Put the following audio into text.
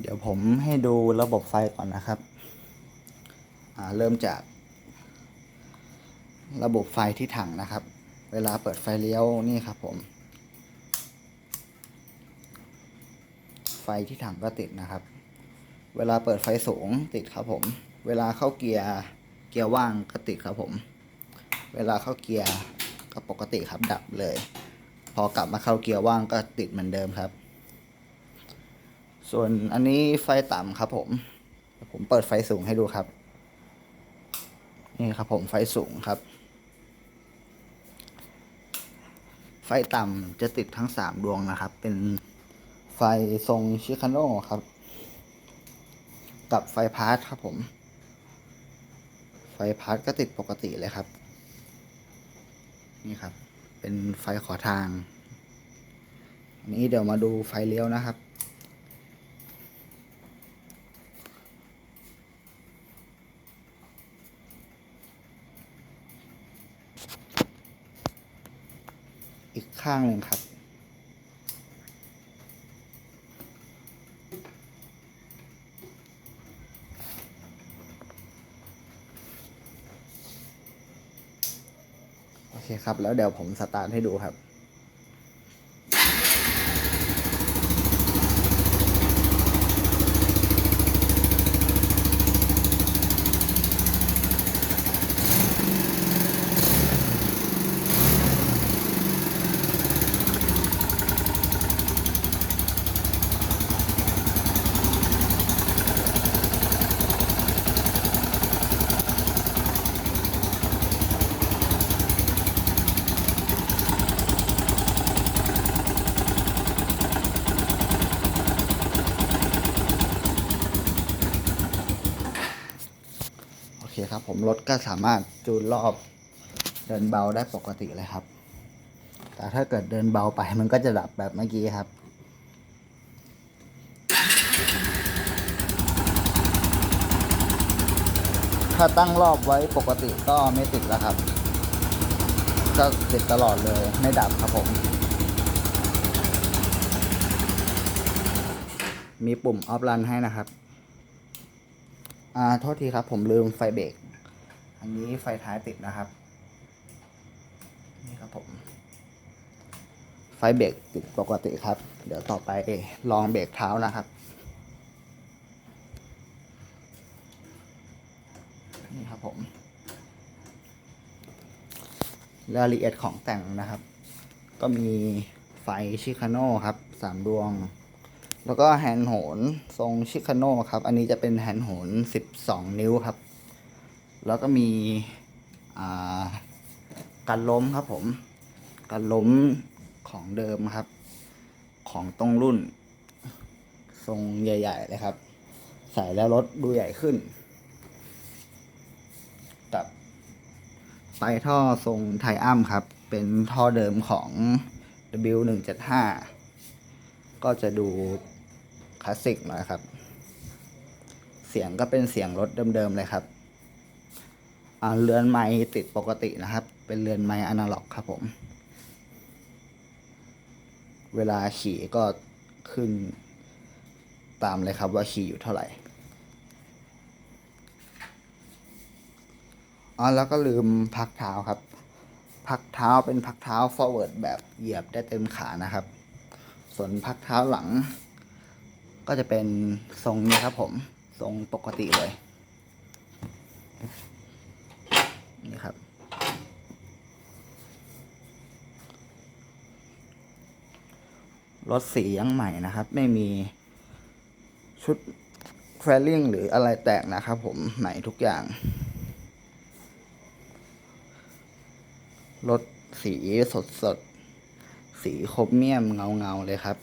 เดี๋ยวผมให้ดูระบบไฟก่อนนะครับ เริ่มจาก ระบบไฟที่ถังนะครับ เวลาเปิดไฟเลี้ยวนี่ครับผม ไฟที่ถังก็ติดนะครับ เวลาเปิดไฟสูงติดครับผม เวลาเข้าเกียร์เกียร์ว่างก็ติดครับผม เวลาเข้าเกียร์ก็ปกติครับดับเลย พอกลับมาเข้าเกียร์ว่างก็ติดเหมือนเดิมครับ ส่วนอันนี้ไฟต่ำครับผม ผมเปิดไฟสูงให้ดูครับ นี่ครับผมไฟสูงครับ ไฟต่ำจะติดทั้งสามดวงนะครับ เป็นไฟทรงชิคาโน่ครับ กับไฟพาร์ทครับผม ไฟพาร์ทก็ติดปกติเลยครับ นี่ครับ เป็นไฟขอทาง อันนี้เดี๋ยวมาดูไฟเลี้ยวนะครับ อีกข้างหนึ่งครับ โอเคครับ แล้วเดี๋ยวผมสตาร์ทให้ดูครับ คครับ ผมรถก็สามารถจูนรอบเดินเบาได้ปกติเลยครับ แต่ถ้าเกิดเดินเบาไปมันก็จะดับแบบเมื่อกี้ครับถ้าตั้งรอบไว้ปกติก็ไม่ติดแล้วครับ ก็ติดตลอดเลยไม่ดับครับผม มีปุ่มออฟรันให้นะครับ อ่าโทษทีครับ ผมลืมไฟเบรก อันนี้ไฟท้ายติดนะครับ นี่ครับผม ไฟเบรกติดปกติครับ เดี๋ยวต่อไปลองเบรกเท้านะครับ นี่ครับผม รายละเอียดของแต่งนะครับ ก็มีไฟชิคาโน่ครับสามดวง แล้วก็แฮนด์โหนทรงชิคาโน่ครับ อันนี้จะเป็นแฮนด์โหน 12 นิ้วครับ แล้วก็มีอ่ากันล้มครับผมกันล้มของเดิมครับ ของตรงรุ่น ทรงใหญ่ ๆ เลยครับ ใส่แล้วรถดูใหญ่ขึ้น กับปลายท่อทรงไทอัมครับ เป็นท่อเดิมของ W175 ก็จะดู คลาสสิกหน่อยครับ เสียงก็เป็นเสียงรถเดิมๆเลยครับเรือนไม้ติดปกตินะครับ เป็นเรือนไม้อนาล็อกครับผม เวลาขี่ก็ขึ้นตามเลยครับว่าขี่อยู่เท่าไหร่อ๋อแล้วก็ลืมพักเท้าครับ พักเท้าเป็นพักเท้า forward แบบเหยียบได้เต็มขานะครับ ส่วนพักเท้าหลัง ก็จะเป็นทรงนี้ครับผมทรงปกติเลยนี่ครับ รถสียังใหม่นะครับ ไม่มีชุดแฟลลิ่งหรืออะไรแตกนะครับผมใหม่ทุกอย่าง รถสีสดสดสีโครเมียมเงาเงาเลยครับ